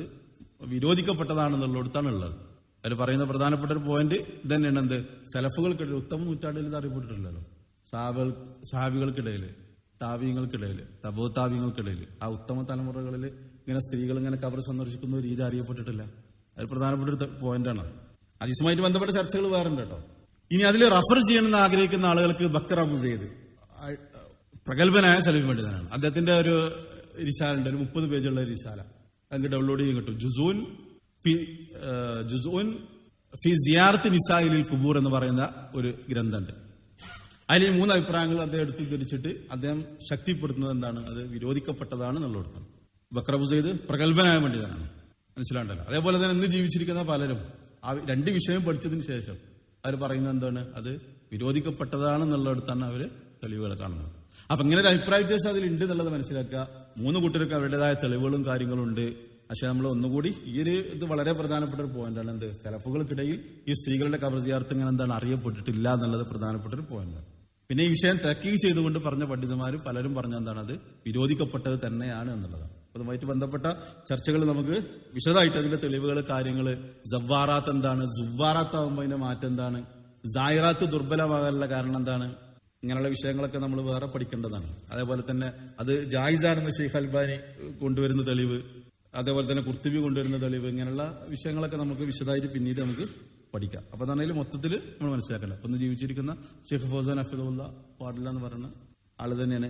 വിരോധിക്കപ്പെട്ടതാണെന്നുള്ളിടത്താണ് ഉള്ളത്. അവർ പറയുന്ന പ്രധാനപ്പെട്ട ഒരു പോയിന്റ് ഇത് തന്നെയാണ് എന്ത്? സെലഫുകൾക്കിടയിൽ ഉത്തമ നൂറ്റാണ്ടിൽ ഇത് അറിയപ്പെട്ടിട്ടില്ലല്ലോ. സാവികൾക്കിടയിൽ സാബികൾക്കിടയിൽ താവ്യങ്ങൾക്കിടയിൽ തബോ ആ ഉത്തമ തലമുറകളിൽ ഇങ്ങനെ സ്ത്രീകൾ ഇങ്ങനെ കബർ സന്ദർശിക്കുന്ന രീതി അറിയപ്പെട്ടിട്ടില്ല. അത് പ്രധാനപ്പെട്ട ഒരു പോയിന്റാണ്. അതിസുമായിട്ട് ബന്ധപ്പെട്ട ചർച്ചകൾ വേറുണ്ട് കേട്ടോ. ഇനി അതിൽ റഫർ ചെയ്യണമെന്ന് ആഗ്രഹിക്കുന്ന ആളുകൾക്ക് ബക്കർ അബു സെയ്ദ് പ്രഗത്ഭനായ സലഫി പണ്ഡിതനാണ്. അദ്ദേഹത്തിന്റെ ഒരു റിശാലുണ്ട് ഒരു മുപ്പത് പേജുള്ള റിശാല അതിന്റെ ഡൗൺലോഡ് ചെയ്യാൻ കിട്ടും. ജുസൂൻ ഫി ജുസൂൻ ഫി സിയാർത്ത് നിസായിലിൽ കുബൂർ എന്ന് പറയുന്ന ഒരു ഗ്രന്ഥമുണ്ട്. അതിൽ മൂന്ന് അഭിപ്രായങ്ങൾ അദ്ദേഹം എടുത്തു തിരിച്ചിട്ട് അദ്ദേഹം ശക്തിപ്പെടുത്തുന്നത് എന്താണ്? അത് വിരോധിക്കപ്പെട്ടതാണ് എന്നുള്ളിടത്താണ് ബക്രബു സെയ്ദ് പ്രഗത്ഭനായ പണ്ഡിതനാണ്. മനസ്സിലാണ്ടല്ലോ? അതേപോലെ തന്നെ ഇന്ന് ജീവിച്ചിരിക്കുന്ന പലരും ആ രണ്ട് വിഷയം പഠിച്ചതിന് ശേഷം അവർ പറയുന്നത് എന്താണ്? അത് വിരോധിക്കപ്പെട്ടതാണ് എന്നുള്ളിടത്താണ് അവർ തെളിവുകൾ കാണുന്നത്. അപ്പൊ ഇങ്ങനെ ഒരു അഭിപ്രായ വ്യത്യാസം അതിൽ ഉണ്ട് എന്നുള്ളത് മനസ്സിലാക്കുക. മൂന്ന് കൂട്ടർക്ക് അവരുടേതായ തെളിവുകളും കാര്യങ്ങളും ഉണ്ട്. പക്ഷെ നമ്മൾ ഒന്നുകൂടി ഈ ഒരു ഇത് വളരെ പ്രധാനപ്പെട്ട ഒരു പോയിന്റാണ് എന്ത്? സെലഫുകൾക്കിടയിൽ ഈ സ്ത്രീകളുടെ കവർ ചെയ്യാർത്ത് ഇങ്ങനെ എന്താണ്? അറിയപ്പെട്ടിട്ടില്ല എന്നുള്ളത് പ്രധാനപ്പെട്ട ഒരു പോയിന്റാണ് പിന്നെ ഈ വിഷയം തെക്കി ചെയ്തുകൊണ്ട് പറഞ്ഞ പണ്ഡിതന്മാർ പലരും പറഞ്ഞ എന്താണ്? അത് വിരോധിക്കപ്പെട്ടത് തന്നെയാണ് എന്നുള്ളതാണ്. അതുമായിട്ട് ബന്ധപ്പെട്ട ചർച്ചകൾ നമുക്ക് വിശദമായിട്ട് അതിന്റെ തെളിവുകൾ കാര്യങ്ങൾ ജവ്വാറാത്ത് എന്താണ്? ജുവ്വാറാത്ത് ആകുമ്പോൾ അതിന്റെ മാറ്റം എന്താണ്? സായിറാത്ത് ദുർബലമാകാനുള്ള കാരണം എന്താണ്? ഇങ്ങനെയുള്ള വിഷയങ്ങളൊക്കെ നമ്മൾ വേറെ പഠിക്കേണ്ടതാണ്. അതേപോലെ തന്നെ അത് ജായിസാണെന്ന് ഷെയ്ഖ് അൽബാനി കൊണ്ടുവരുന്ന തെളിവ് അതേപോലെ തന്നെ കുർത്തിബി കൊണ്ടുവരുന്ന തെളിവ് ഇങ്ങനെയുള്ള വിഷയങ്ങളൊക്കെ നമുക്ക് വിശദമായിട്ട് പിന്നീട് നമുക്ക് പഠിക്കാം. അപ്പൊ അതാണെങ്കിൽ മൊത്തത്തിൽ നമ്മൾ മനസ്സിലാക്കണം അപ്പൊ ജീവിച്ചിരിക്കുന്ന ഷെയ്ഖ് ഫൗസാൻ അഫിദുള്ള പാടില്ല എന്ന് പറയുന്ന ആൾ തന്നെയാണ്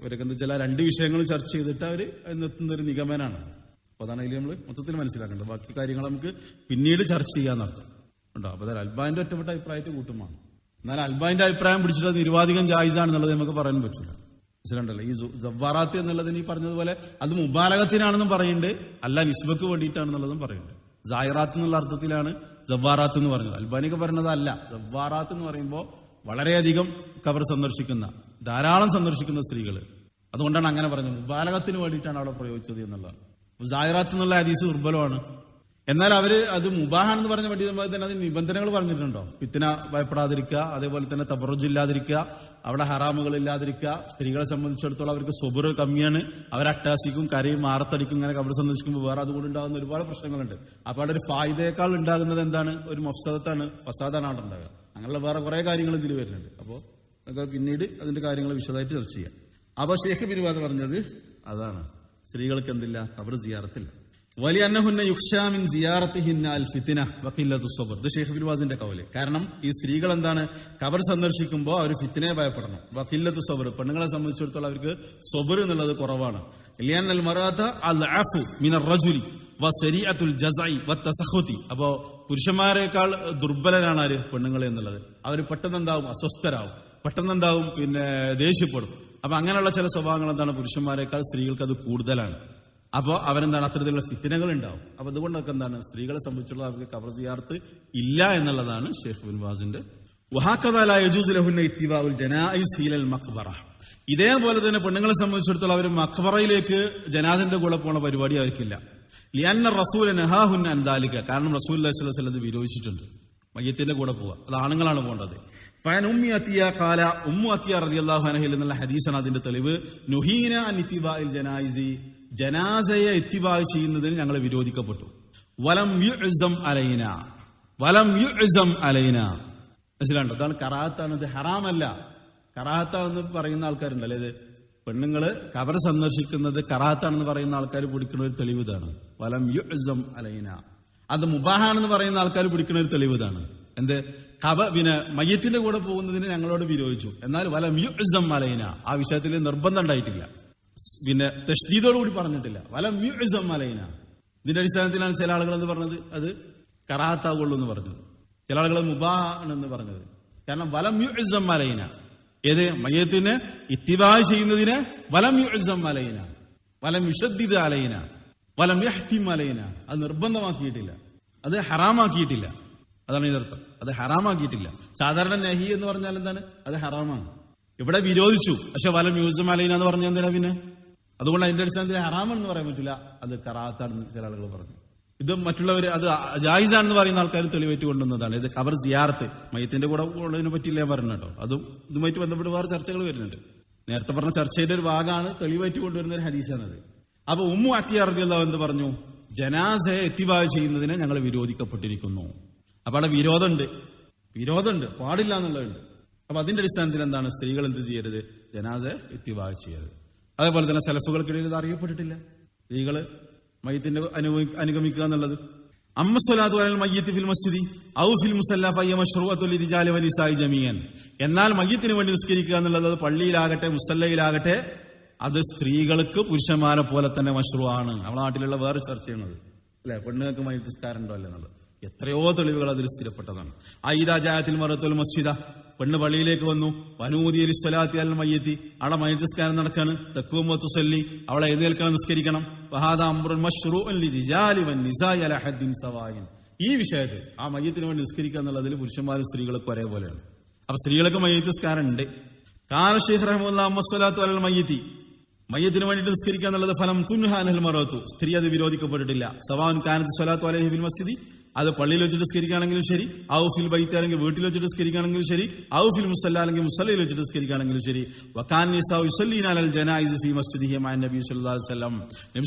ഇവരൊക്കെ ആ രണ്ട് വിഷയങ്ങളും ചർച്ച ചെയ്തിട്ട് അവർ എത്തുന്ന ഒരു നിഗമനാണ് അപ്പൊ അതിൽ നമ്മൾ മൊത്തത്തിൽ മനസ്സിലാക്കേണ്ടത്. ബാക്കി കാര്യങ്ങൾ നമുക്ക് പിന്നീട് ചർച്ച ചെയ്യാന്നർത്ഥം ഉണ്ടോ? അപ്പൊ അതായത് അൽബാന്റെ ഒറ്റപ്പെട്ട അഭിപ്രായത്തെ കൂട്ടുമാണ്. എന്നാൽ അൽബാന്റെ അഭിപ്രായം പിടിച്ചിട്ട് നിരുവാധികം ജായിസാണെന്നുള്ളത് നമുക്ക് പറയാൻ പറ്റില്ല. മനസ്സിലുണ്ടല്ലോ ഈ ജവ്വാറാത്ത് എന്നുള്ളതിന് ഈ പറഞ്ഞതുപോലെ അത് മുബാലകത്തിനാണെന്നും പറയുന്നുണ്ട്. അല്ല നിസ്ബക്ക് വേണ്ടിയിട്ടാണെന്നുള്ളതും പറയുന്നുണ്ട്. ജായിറാത്ത് എന്നുള്ള അർത്ഥത്തിലാണ് ജവ്വാറാത്ത് എന്ന് പറഞ്ഞത്. അൽബാനിക്ക് പറയുന്നത് അല്ല ജവ്വാറാത്ത് എന്ന് പറയുമ്പോൾ വളരെയധികം കവർ സന്ദർശിക്കുന്ന ധാരാളം സന്ദർശിക്കുന്ന സ്ത്രീകൾ. അതുകൊണ്ടാണ് അങ്ങനെ പറഞ്ഞത്. മുബാലകത്തിന് വേണ്ടിയിട്ടാണ് അവിടെ പ്രയോഗിച്ചത് എന്നുള്ളതാണ് ജാഹിറാത്ത് എന്നുള്ള ഹദീസ് ദുർബലമാണ്. എന്നാൽ അവർ അത് മുബാഹാണെന്ന് പറഞ്ഞ പണ്ഡിതന്മാർ തന്നെ അതിന് നിബന്ധനകൾ പറഞ്ഞിട്ടുണ്ടോ? പിത്തിന ഭയപ്പെടാതിരിക്കുക അതേപോലെ തന്നെ തബറുജ് ഇല്ലാതിരിക്കുക അവിടെ ഹറാമുകൾ ഇല്ലാതിരിക്കുക. സ്ത്രീകളെ സംബന്ധിച്ചിടത്തോളം അവർക്ക് സ്വബുർ കമ്മിയാണ്. അവർ അട്ടാസിക്കും കരയും മാറത്തടിക്കും ഇങ്ങനെ കബർ സന്ദർശിക്കുമ്പോൾ വേറെ അതുകൊണ്ട് ഉണ്ടാകുന്ന ഒരുപാട് പ്രശ്നങ്ങളുണ്ട്. അപ്പൊ അവിടെ ഒരു ഫായിദയേക്കാൾ ഉണ്ടാകുന്നത് എന്താണ്? ഒരു മഫ്സദത്താണ് ഫസാദാണ് അവിടെ ഉണ്ടാകുക. അങ്ങനെയുള്ള വേറെ കുറെ കാര്യങ്ങൾ ഇതിൽ വരുന്നുണ്ട്. അപ്പോൾ നമുക്ക് പിന്നീട് അതിന്റെ കാര്യങ്ങൾ വിശദമായിട്ട് ചർച്ച ചെയ്യാം. അപ്പൊ ഷേഖ് ബിരുവാദ് പറഞ്ഞത് അതാണ്. സ്ത്രീകൾക്ക് എന്തില്ല? കബർ സിയാറത്തില്ല. വലിയ അന്നഹുന്ന യുക്ഷാമിൻ സിയാറത്തിഹിന്ന ഹിന്നാൽ ഫിത്തിന വക്കില്ലത്തു സബർ ഇത് ഷേഖ് ബിൽവാസിന്റെ കവൽ കാരണം ഈ സ്ത്രീകൾ എന്താണ്? കവർ സന്ദർശിക്കുമ്പോൾ അവർ ഫിത്തിനെ ഭയപ്പെടണം. വക്കില്ലത്തു സബർ പെണ്ണുങ്ങളെ സംബന്ധിച്ചിടത്തോളം അവർക്ക് സബർ എന്നുള്ളത് കുറവാണ്. ലിയാൻ അൽ മിനർ റജുലി വ സരിഅത്തുൽ ജസൈ വ തസഹുതി അപ്പോ പുരുഷന്മാരെക്കാൾ ദുർബലരാണ് ആര്? പെണ്ണുങ്ങൾ എന്നുള്ളത്. അവർ പെട്ടെന്ന് എന്താവും? അസ്വസ്ഥരാവും. പെട്ടെന്ന് എന്താവും പിന്നെ ദേഷ്യപ്പെടും. അപ്പൊ അങ്ങനെയുള്ള ചില സ്വഭാവങ്ങൾ എന്താണ് പുരുഷന്മാരെക്കാൾ സ്ത്രീകൾക്ക് അത് കൂടുതലാണ്. അപ്പോൾ അവരെന്താണ് അത്തരത്തിലുള്ള ഫിത്തിനകൾ ഉണ്ടാവും. അപ്പൊ അതുകൊണ്ടൊക്കെ എന്താണ് സ്ത്രീകളെ സംബന്ധിച്ചുള്ള അവർക്ക് കവർ ചെയ്യാർത്ത് ഇല്ല എന്നുള്ളതാണ് ഷെയ്ഖ് ബിൻ ബാസിന്റെ മഖ്ബറ. ഇതേപോലെ തന്നെ പെണ്ണുങ്ങളെ സംബന്ധിച്ചിടത്തോളം അവർ മഖ്ബറയിലേക്ക് ജനാദിന്റെ കൂടെ പോണ പരിപാടി അവർക്കില്ല. ലിയന്ന റസൂൽ നഹാഹുൻ അൻദാലിക്ക കാരണം റസൂൽ അലൈഹി അത് വിരോധിച്ചിട്ടുണ്ട്. മയ്യത്തിന്റെ കൂടെ പോവുക അത് ആണുങ്ങളാണ് പോകേണ്ടത്. ഫാൻ ഉമ്മി അത്തിയ കാല ഉമ്മു അത്തിയ റളിയല്ലാഹു അൻഹയിൽ എന്നുള്ള ഹദീസാണ് അതിന്റെ തെളിവ് നുഹീന അൻ ഇത്തിബാഇൽ ജനായിസി ജനാസയെ ഇത്തിബാ ചെയ്യുന്നതിന് ഞങ്ങൾ വിരോധിക്കപ്പെട്ടു. വലം യുഅ്സം അലൈന വലം യുഅ്സം അലൈന മനസ്സിലാണ്ടോ അതാണ് കറാത്താണ്. ഇത് ഹറാമല്ല. കറാത്താണെന്ന് പറയുന്ന ആൾക്കാരുണ്ടല്ലേ ഇത്? പെണ്ണുങ്ങൾ കബർ സന്ദർശിക്കുന്നത് കറാത്താണെന്ന് പറയുന്ന ആൾക്കാർ പിടിക്കുന്ന ഒരു തെളിവ് ഇതാണ്. വലം യുഅ്സം അലൈന അത് മുബാഹാണെന്ന് പറയുന്ന ആൾക്കാർ പിടിക്കുന്ന ഒരു തെളിവ് ഇതാണ്. എന്ത്? കബ പിന്നെ മയ്യത്തിന്റെ കൂടെ പോകുന്നതിന് ഞങ്ങളോട് വിരോധിച്ചു. എന്നാൽ വല മ്യൂസം മലയിന ആ വിഷയത്തിൽ നിർബന്ധം ഉണ്ടായിട്ടില്ല. പിന്നെ തഷ്ദീദോടുകൂടി പറഞ്ഞിട്ടില്ല. വല മ്യൂസം മലയിന ഇതിന്റെ അടിസ്ഥാനത്തിലാണ് ചില ആളുകൾ എന്ന് പറഞ്ഞത്? അത് കറാത്താവുള്ളൂ എന്ന് പറഞ്ഞത്. ചില ആളുകൾ മുബാഹാണെന്ന് പറഞ്ഞത്. കാരണം വലം മ്യൂസം മലയിന ഏത്? മയ്യത്തിന് ഇത്തിബാ ചെയ്യുന്നതിന് വലം മ്യൂസം മലയിന വലം വിശദ്ധിത അലയിന വലം യഹ്തിം മലയിന അത് നിർബന്ധമാക്കിയിട്ടില്ല. അത് ഹറാമാക്കിയിട്ടില്ല. അതാണ് ഇതിനർത്ഥം അത് ഹറാമാക്കിയിട്ടില്ല. സാധാരണ നഹി എന്ന് പറഞ്ഞാൽ എന്താണ്? അത് ഹറാമാണ്. ഇവിടെ വിരോധിച്ചു. പക്ഷെ വല മ്യൂസിയം അലൈന എന്ന് പറഞ്ഞാൽ എന്തിനാ പിന്നെ? അതുകൊണ്ട് അതിന്റെ അടിസ്ഥാനത്തിൽ ഹറാമെന്ന് പറയാൻ പറ്റില്ല അത് കറാത്താണെന്ന് ചില ആളുകൾ പറഞ്ഞു. ഇത് മറ്റുള്ളവർ അത് ജായിസാണെന്ന് പറയുന്ന ആൾക്കാർ തെളിവേറ്റ് കൊണ്ടുവന്നതാണ്. ഇത് കവർ സിയാർത്ത് മയത്തിന്റെ കൂടെ ഉള്ളതിനെ പറ്റിയില്ല പറഞ്ഞു കേട്ടോ. അതും ഇതുമായിട്ട് ബന്ധപ്പെട്ട് വേറെ ചർച്ചകൾ വരുന്നുണ്ട്. നേരത്തെ പറഞ്ഞ ചർച്ചയുടെ ഒരു ഭാഗമാണ് തെളിവേറ്റ് കൊണ്ടുവരുന്ന ഒരു ഹദീസാണത്. അപ്പൊ ഉമ്മു അത്തിയറിഞ്ഞല്ലോ എന്ന് പറഞ്ഞു? ജനാസയെ എത്തിവാ ചെയ്യുന്നതിനെ ഞങ്ങൾ വിരോധിക്കപ്പെട്ടിരിക്കുന്നു. അപ്പൊ അവിടെ വിരോധമുണ്ട്. വിരോധമുണ്ട്. പാടില്ല എന്നുള്ളതുണ്ട് അപ്പൊ അതിന്റെ അടിസ്ഥാനത്തിൽ എന്താണ്? സ്ത്രീകൾ എന്ത് ചെയ്യരുത്? ജനാസ എത്തിവാഹ ചെയ്യരുത്. അതേപോലെ തന്നെ സെലഫുകൾക്കിടയിൽ ഇത് അറിയപ്പെട്ടിട്ടില്ല. സ്ത്രീകൾ മയത്തിന്റെ അനുഭവി അനുഗമിക്കുക എന്നുള്ളത്. അമ്മ സ്വലാത്ത് അലൽ മയ്യത്ത് ഫിൽ മസ്ജിദി ഔ ഫിൽ മുസല്ല ഫയ്യ മഷ്റൂഅത്തുൽ വലി വനിസായി ജമീഅൻ എന്നാൽ മയ്യത്തിന് വേണ്ടി നിസ്കരിക്കുക എന്നുള്ളത് പള്ളിയിലാകട്ടെ മുസല്ലയിലാകട്ടെ അത് സ്ത്രീകൾക്ക് പുരുഷന്മാരെ പോലെ തന്നെ മഷ്റൂ ആണ് നമ്മുടെ നാട്ടിലുള്ള വേറെ ചർച്ച അല്ലെ? പെണ്ണുങ്ങൾക്ക് മയ്യത്ത് നിസ്കാരം ഉണ്ടോ അല്ലേ എന്നുള്ളത്? എത്രയോ തെളിവുകൾ അതിൽ സ്ഥിരപ്പെട്ടതാണ്. ഐദാജായത്തിൽ മറത്തുൽ മസ്ജിദ. പെണ്ണ് പള്ളിയിലേക്ക് വന്നു. വനൂതി അലി സ്വലാത്തി അൽ മയ്യത്തി. അവിടെ മയത്തിസ്കാരം നടക്കാണ്. തെക്കുമ്പോ തുസല്ലി. അവളെ എഴുന്നേൽക്കണം നിസ്കരിക്കണം. വഹാദ സവായിൻ. ഈ വിഷയത്തിൽ ആ മയ്യത്തിന് വേണ്ടി നിസ്കരിക്കുക എന്നുള്ളതിൽ പുരുഷന്മാരും സ്ത്രീകൾക്ക് ഒരേപോലെയാണ് അപ്പൊ സ്ത്രീകൾക്ക് മയ്യത്തിസ്കാരം ഉണ്ട് കാന ഷെയ്ഖ് റഹ്മുല്ല അമ്മസ്വലാത്തു അലൽ മയ്യത്തി. മയ്യത്തിന് വേണ്ടിയിട്ട് നിസ്കരിക്കുക എന്നുള്ളത് ഫലം തുൻഹാനൽ മറത്തു സ്ത്രീ അത് വിരോധിക്കപ്പെട്ടിട്ടില്ല. സവാൻ കാനത്ത് സ്വലാത്തു അലഹി ബിൻ മസ്ജിദി. അത് പള്ളിയിൽ വെച്ചിട്ട് സ്കരിക്കുകയാണെങ്കിലും ശരി ഔ ഫിൽ അല്ലെങ്കിൽ വീട്ടിൽ വെച്ചിട്ട് സ്കരിക്കുകയാണെങ്കിലും ശരി ഔ ഫിൽ മുസല്ല അല്ലെങ്കിൽ മുസല്ലയിൽ വെച്ചിട്ട് സ്കരിക്കുകയാണെങ്കിലും ശരി. വക്കാൻ ജനായിസ് ഫി മസ്ജിദിഹി മാൻ നബി അലൈഹി വസല്ലം. നബി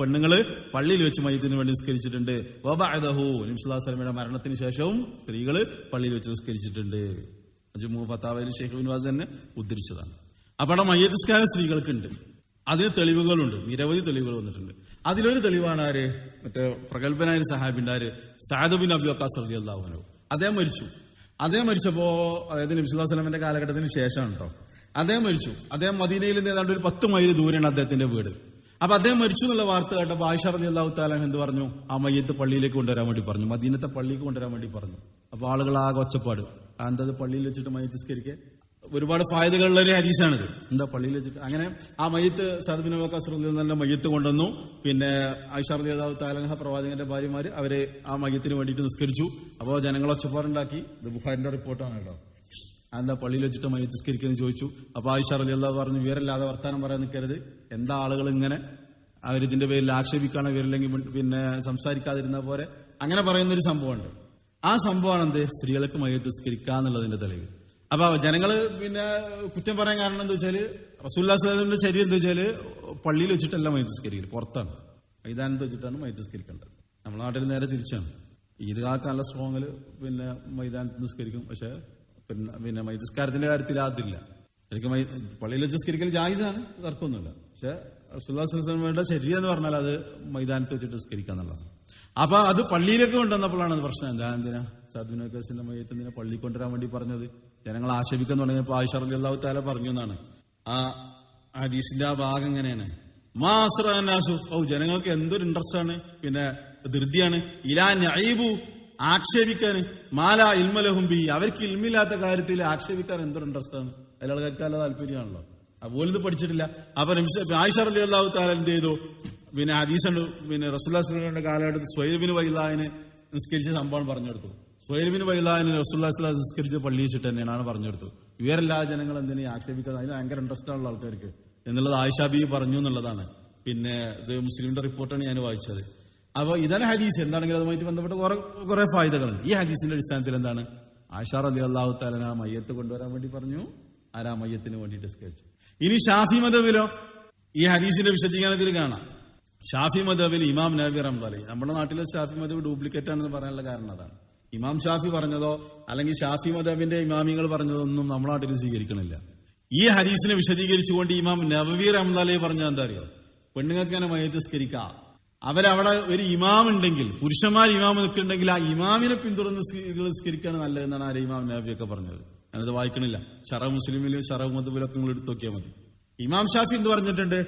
പെണ്ണുങ്ങൾ പള്ളിയിൽ വെച്ച് മയത്തിന് വേണ്ടി സ്കരിച്ചിട്ടുണ്ട് വബഅദഹു നബി വസല്ലമയുടെ മരണത്തിന് ശേഷവും സ്ത്രീകൾ പള്ളിയിൽ വെച്ച് സ്കരിച്ചിട്ടുണ്ട് ജുമു ഫത്താവയിൽ ഷെയ്ഖ് ബിൻവാസ് തന്നെ ഉദ്ധരിച്ചതാണ്. അപ്പോൾ അവിടെ മയ്യത്തിസ്കാരം സ്ത്രീകൾക്കുണ്ട്. അതിന് തെളിവുകളുണ്ട്. നിരവധി തെളിവുകൾ വന്നിട്ടുണ്ട്. അതിലൊരു തെളിവാണ് ആര്? മറ്റേ പ്രഗത്ഭനായ സഹാബിന്റെ ആര്? സാദബിൻ അബി വക്കാസ് റതി അള്ളാഹുനു അദ്ദേഹം മരിച്ചു. അദ്ദേഹം മരിച്ചപ്പോ അതായത് നബിസ്വല്ലാ സ്വലമിന്റെ കാലഘട്ടത്തിന് ശേഷമാണ് കേട്ടോ അദ്ദേഹം മരിച്ചു. അദ്ദേഹം മദീനയിൽ നിന്ന് ഏതാണ്ട് ഒരു പത്ത് മൈൽ ദൂരെയാണ് അദ്ദേഹത്തിന്റെ വീട്. അപ്പൊ അദ്ദേഹം മരിച്ചു എന്നുള്ള വാർത്ത കേട്ടപ്പോൾ ആയിഷ റതി അള്ളാഹു താലാൻ എന്ത് പറഞ്ഞു? ആ മയ്യത്ത് പള്ളിയിലേക്ക് കൊണ്ടുവരാൻ വേണ്ടി പറഞ്ഞു. മദീനത്തെ പള്ളിക്ക് കൊണ്ടുവരാൻ വേണ്ടി പറഞ്ഞു. അപ്പൊ ആളുകൾ ആകെ ഒച്ചപ്പാട് അന്തത് പള്ളിയിൽ വെച്ചിട്ട് മയ്യത്ത് സ്കരിക്കെ ഒരുപാട് ഫായതകളുള്ള ഒരു ഹരീസാണിത് എന്താ പള്ളിയിൽ വെച്ചിട്ട് അങ്ങനെ ആ മയ്യത്ത് സദബിൻ വക്കാസ്രത്തിൽ തന്നെ മയ്യത്ത് കൊണ്ടുവന്നു. പിന്നെ ഐഷാർദിയാദാവ് താലൻഹ പ്രവാചകന്റെ ഭാര്യമാര് അവരെ ആ മയ്യത്തിന് വേണ്ടിയിട്ട് നിസ്കരിച്ചു. അപ്പോൾ ജനങ്ങളെ ഒച്ചപ്പാടുണ്ടാക്കി. ഇത് ബുഹാരിന്റെ റിപ്പോർട്ടാണ് കേട്ടോ. എന്താ പള്ളിയിൽ വെച്ചിട്ട് മയ്യത്ത് നിസ്കരിക്കുന്നത് ചോദിച്ചു. അപ്പൊ ആയിഷ അലി അള്ളാഹ് പറഞ്ഞു വിവരല്ലാതെ വർത്താനം പറയാൻ നിൽക്കരുത് എന്താ ആളുകൾ ഇങ്ങനെ? അവരിതിന്റെ പേരിൽ ആക്ഷേപിക്കാനോ വരില്ലെങ്കിൽ പിന്നെ സംസാരിക്കാതിരുന്ന പോലെ അങ്ങനെ പറയുന്ന ഒരു സംഭവമുണ്ട്. ആ സംഭവമാണ് എന്ത് സ്ത്രീകൾക്ക് മയ്യത്ത് നിസ്കരിക്കുക എന്നുള്ളതിന്റെ തെളിവ്. അപ്പൊ ജനങ്ങൾ പിന്നെ കുറ്റം പറയാൻ കാരണം എന്താ വെച്ചാൽ റസൂല്ലാസ്ലാമിന്റെ ശരീരം എന്താ വെച്ചാൽ പള്ളിയിൽ വെച്ചിട്ടല്ല മൈതസ്കരിക്കൽ പുറത്താണ്. മൈതാനത്ത് വെച്ചിട്ടാണ് മൈതസ്കരിക്കേണ്ടത് നമ്മുടെ നാട്ടിൽ നേരെ തിരിച്ചാണ്. ഈദ്ഗാഹ് നല്ല പിന്നെ മൈതാനത്ത് നിസ്കരിക്കും. പക്ഷെ പിന്നെ പിന്നെ മൈതസ്കാരത്തിന്റെ കാര്യത്തിൽ അതില്ല എനിക്ക് പള്ളിയിൽ വെച്ച് നിസ്കരിക്കൽ ജായിസാണ് തർക്കമൊന്നുമില്ല. പക്ഷെ റസൂല്ലാസ്ലാമിയുടെ ശരീരം എന്ന് പറഞ്ഞാൽ അത് മൈതാനത്ത് വെച്ചിട്ട് നിസ്കരിക്കുക എന്നുള്ളതാണ്. അപ്പൊ അത് പള്ളിയിലേക്ക് കൊണ്ടുവന്നപ്പോഴാണ് പ്രശ്നം. എന്താ എന്തിനാ? സാധുനോക്കേസിന്റെ മയ്യത്ത് എന്തിനാ പള്ളി കൊണ്ടുവരാൻ വേണ്ടി പറഞ്ഞത്? ജനങ്ങൾ ആക്ഷേപിക്കാൻ തുടങ്ങിയപ്പോൾ ആയിഷ അലി അള്ളാഹു താല പറഞ്ഞു എന്നാണ്. ആ ഹദീസിന്റെ ആ ഭാഗം എങ്ങനെയാണ്? മാസ്രാസു ഓ ജനങ്ങൾക്ക് എന്തൊരു ഇൻട്രസ്റ്റ് ആണ്? പിന്നെ ധൃതിയാണ്. ഇലാ നൈബു ആക്ഷേപിക്കാൻ. മാല ഇൽമലഹും ബി അവർക്ക് ഇൽമില്ലാത്ത കാര്യത്തിൽ ആക്ഷേപിക്കാൻ എന്തൊരു ഇൻട്രസ്റ്റ് ആണ്? അയാൾ കേൾക്കാനുള്ള താല്പര്യമാണല്ലോ. ഇത് പഠിച്ചിട്ടില്ല. അപ്പൊ ആയിഷ റലി അള്ളാഹു താല എന്ത് ചെയ്തു? പിന്നെ ഹദീസ് പിന്നെ റസുല്ലാസ്ലിന്റെ കാലഘട്ടത്തിൽ സ്വൈബിന് വൈലാഹിന് നിസ്കരിച്ച സംഭവം പറഞ്ഞു പറഞ്ഞെടുത്തു സ്വൈബിന് വൈലാഹിന് റസുല്ലാസ്ലാ സംസ്കരിച്ച് പള്ളി വെച്ചിട്ട് തന്നെയാണ് പറഞ്ഞു കൊടുത്തു ഇവരെല്ലാ ജനങ്ങൾ എന്തിനെ ആക്ഷേപിക്കുന്നത് അതിന് ഭയങ്കര ഇൻട്രസ്റ്റ് ഉള്ള ആൾക്കാർക്ക്. എന്നുള്ളത് ആയിഷാബി പറഞ്ഞു എന്നുള്ളതാണ്. പിന്നെ ഇത് മുസ്ലിമിന്റെ റിപ്പോർട്ടാണ് ഞാൻ വായിച്ചത്. അപ്പൊ ഇതാണ് ഹദീസ്. എന്താണെങ്കിലും അതുമായിട്ട് ബന്ധപ്പെട്ട കുറെ കുറെ ഫായ്ദകളുണ്ട്. ഈ ഹദീസിന്റെ അടിസ്ഥാനത്തിൽ എന്താണ്? ആഷാർ അലി അള്ളാഹു താലൻ ആ മയ്യത്ത് കൊണ്ടുവരാൻ വേണ്ടി പറഞ്ഞു. ആരാ മയ്യത്തിന് വേണ്ടിയിട്ട് നിസ്കരിച്ചു ഇനി ഷാഫി മതവിലോ ഈ ഹദീസിന്റെ വിശദീകരണത്തിൽ കാണാം. ഷാഫി മദബിൽ ഇമാം നബി റഹ്മാലി നമ്മുടെ നാട്ടിലെ ഷാഫി മദബ് ഡ്യൂപ്ലിക്കേറ്റ് ആണെന്ന് പറയാനുള്ള കാരണം അതാണ്. ഇമാം ഷാഫി പറഞ്ഞതോ അല്ലെങ്കിൽ ഷാഫി മദബിന്റെ ഇമാമിങ്ങൾ പറഞ്ഞതോ ഒന്നും നമ്മുടെ നാട്ടിൽ സ്വീകരിക്കണില്ല. ഈ ഹദീസിനെ വിശദീകരിച്ചുകൊണ്ട് ഇമാം നബവി റംദാലി പറഞ്ഞ എന്താ അറിയോ? പെണ്ണുങ്ങൾക്ക് തന്നെ മയത്തിസ്കരിക്കാം അവരവിടെ ഒരു ഇമാം ഉണ്ടെങ്കിൽ പുരുഷന്മാർ ഇമാം നിൽക്കുന്നുണ്ടെങ്കിൽ ആ ഇമാമിനെ പിന്തുടർന്ന് നിസ്കരിക്കാണ് നല്ലതെന്നാണ് ആരെ ഇമാം നബിയൊക്കെ പറഞ്ഞത്. ഞാനത് വായിക്കണില്ല. ഷറഫ് മുസ്ലിമിലും ഷറഫ് മതബിലൊക്കെ നിങ്ങൾ എടുത്തു നോക്കിയാൽ മതി. ഇമാം ഷാഫി എന്ത് പറഞ്ഞിട്ടുണ്ട്?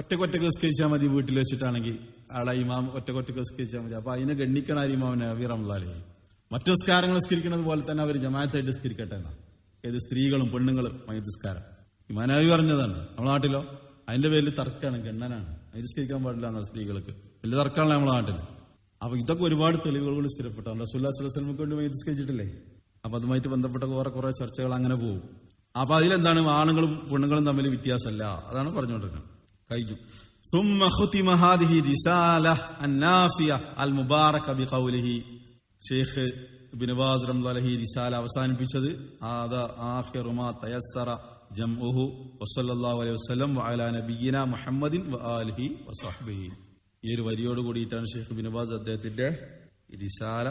ഒറ്റക്കൊറ്റക്ക് നിസ്കരിച്ചാൽ മതി വീട്ടിൽ വെച്ചിട്ടാണെങ്കിൽ ആളെ ഇമാം ഒറ്റക്കൊറ്റക്ക് നിസ്കരിച്ചാൽ മതി. അപ്പൊ അതിനെ ഗണ്ണിക്കണ ഇമാം നബി റംലാലി മറ്റു നിസ്കാരങ്ങൾ നിസ്കരിക്കുന്നത് പോലെ തന്നെ അവർ ജമാഅത്തായിട്ട് നിസ്കരിക്കട്ടെ എന്നാ ഏത് സ്ത്രീകളും പെണ്ണുങ്ങളും മയത്തിസ്കാരം ഇമാനാവി പറഞ്ഞതാണ് നമ്മുടെ നാട്ടിലോ അതിന്റെ പേരിൽ തർക്കമാണ് ഗണ്ണനാണ് നിസ്കരിക്കാൻ പാടില്ല എന്നാ സ്ത്രീകൾക്ക് വലിയ തർക്കമാണല്ലോ നമ്മുടെ നാട്ടിൽ അപ്പൊ ഇതൊക്കെ ഒരുപാട് തെളിവുകൾ കൊണ്ട് സ്ഥിരപ്പെട്ടാണ് റസൂല്ലാ സ്വലമക്ക് വേണ്ടി മയത്തിസ്കരിച്ചിട്ടില്ലേ അപ്പൊ അതുമായിട്ട് ബന്ധപ്പെട്ട കുറെ കുറെ ചർച്ചകൾ അങ്ങനെ പോകും അപ്പൊ അതിലെന്താണ് ആണുങ്ങളും പെണ്ണുങ്ങളും തമ്മിൽ വ്യത്യാസമല്ല അതാണ് പറഞ്ഞുകൊണ്ടിരിക്കുന്നത് കഴിഞ്ഞു ثم ختم هذه رسالة النافية المباركة بقوله ഷെയ്ഖ് ബിനവാസ് റംലഹി റിസാല അവസാനിപ്പിച്ചത് ആദ ആഖിറു മാ തയസ്സറ ജംഉഹു വസല്ലല്ലാഹു അലൈഹി വസല്ലം വഅലാ നബിയിന മുഹമ്മദിൻ വആലിഹി വസഹ്ബിഹി ഈ ഒരു വരിയോട് കൂടിയിട്ടാണ് ഷെയ്ഖ് ബിനവാസ് അദ്ദേഹത്തിന്റെ ഈ റിസാല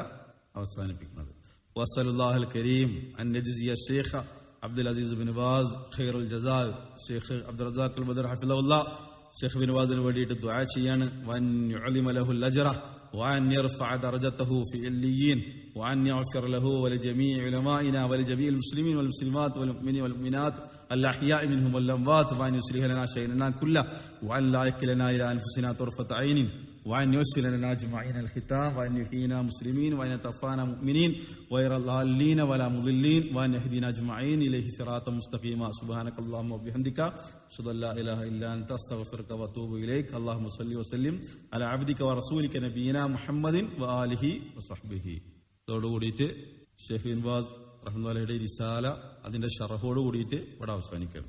അവസാനിപ്പിക്കുന്നത് വസലുല്ലാഹുൽ കരീം അൻ നജ്സിയ Sheikh Abdul Aziz bin Baz ഖൈറുൽ ജസാ Sheikh Abdul Razzaq al Badr ഹഫിളഹുല്ലാ Sheikh bin ബാസിന് വേണ്ടിയിട്ട് ദുആ ചെയ്യാണ് വൻ യുഅലിമ ലഹുൽ അജ്റ وأن يرفع درجته في عليين وأن يغفر له ولجميع علمائنا ولجميع المسلمين والمسلمات والمؤمنين والمؤمنات الأحياء منهم والأموات وأن يصلح لنا شيئنا كله وأن لا يكلنا إلى أنفسنا طرفة عين. وأن يوصل لنا أجمعين الختام وأن يحيينا مسلمين وأن يتوفانا مؤمنين غير ضالين ولا مضلين وأن يهدينا أجمعين إليه صراطا مستقيما سبحانك اللهم وبحمدك أشهد أن لا إله إلا أنت أستغفرك وأتوب إليك اللهم صل وسلم على عبدك ورسولك نبينا محمد وآله وصحبه ഇതോടുകൂടിയിട്ട് ഷെഹീൻ ബാസ് റഹ്മാലയുടെ റിസാല അതിന്റെ ഷറഹോട് കൂടിയിട്ട് ഇവിടെ അവസാനിക്കണം